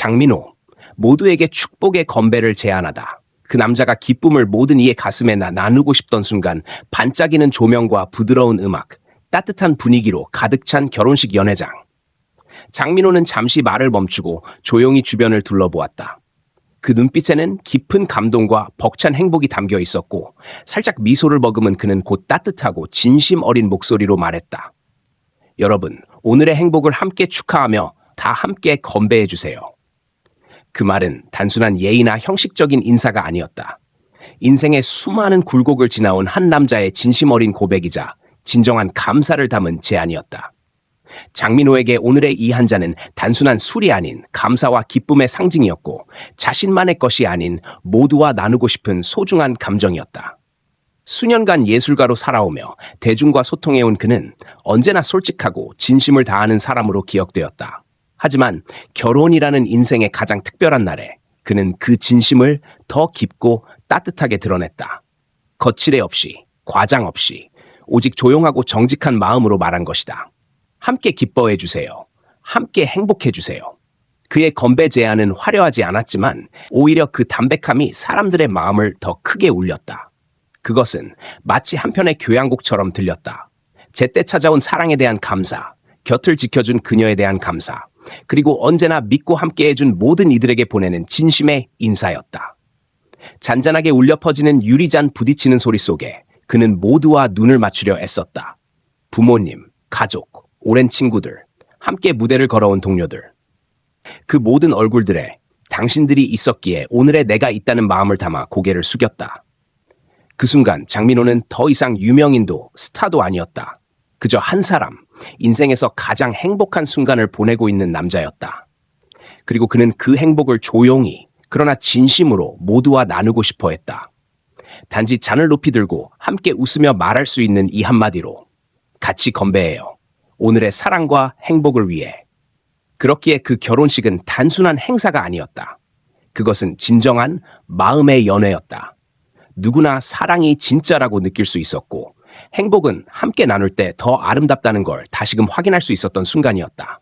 장민호, 모두에게 축복의 건배를 제안하다. 그 남자가 기쁨을 모든 이의 가슴에 나 나누고 싶던 순간 반짝이는 조명과 부드러운 음악, 따뜻한 분위기로 가득 찬 결혼식 연회장. 장민호는 잠시 말을 멈추고 조용히 주변을 둘러보았다. 그 눈빛에는 깊은 감동과 벅찬 행복이 담겨 있었고 살짝 미소를 머금은 그는 곧 따뜻하고 진심 어린 목소리로 말했다. 여러분, 오늘의 행복을 함께 축하하며 다 함께 건배해 주세요. 그 말은 단순한 예의나 형식적인 인사가 아니었다. 인생의 수많은 굴곡을 지나온 한 남자의 진심 어린 고백이자 진정한 감사를 담은 제안이었다. 장민호에게 오늘의 이 한 잔은 단순한 술이 아닌 감사와 기쁨의 상징이었고 자신만의 것이 아닌 모두와 나누고 싶은 소중한 감정이었다. 수년간 예술가로 살아오며 대중과 소통해온 그는 언제나 솔직하고 진심을 다하는 사람으로 기억되었다. 하지만 결혼이라는 인생의 가장 특별한 날에 그는 그 진심을 더 깊고 따뜻하게 드러냈다. 거칠애 없이, 과장 없이, 오직 조용하고 정직한 마음으로 말한 것이다. 함께 기뻐해 주세요. 함께 행복해 주세요. 그의 건배 제안은 화려하지 않았지만 오히려 그 담백함이 사람들의 마음을 더 크게 울렸다. 그것은 마치 한편의 교향곡처럼 들렸다. 제때 찾아온 사랑에 대한 감사, 곁을 지켜준 그녀에 대한 감사, 그리고 언제나 믿고 함께 해준 모든 이들에게 보내는 진심의 인사였다. 잔잔하게 울려 퍼지는 유리잔 부딪히는 소리 속에 그는 모두와 눈을 맞추려 애썼다. 부모님, 가족, 오랜 친구들, 함께 무대를 걸어온 동료들. 그 모든 얼굴들에 당신들이 있었기에 오늘의 내가 있다는 마음을 담아 고개를 숙였다. 그 순간 장민호는 더 이상 유명인도 스타도 아니었다. 그저 한 사람, 인생에서 가장 행복한 순간을 보내고 있는 남자였다. 그리고 그는 그 행복을 조용히, 그러나 진심으로 모두와 나누고 싶어 했다. 단지 잔을 높이 들고 함께 웃으며 말할 수 있는 이 한마디로 같이 건배해요. 오늘의 사랑과 행복을 위해. 그렇기에 그 결혼식은 단순한 행사가 아니었다. 그것은 진정한 마음의 연회였다. 누구나 사랑이 진짜라고 느낄 수 있었고 행복은 함께 나눌 때 더 아름답다는 걸 다시금 확인할 수 있었던 순간이었다.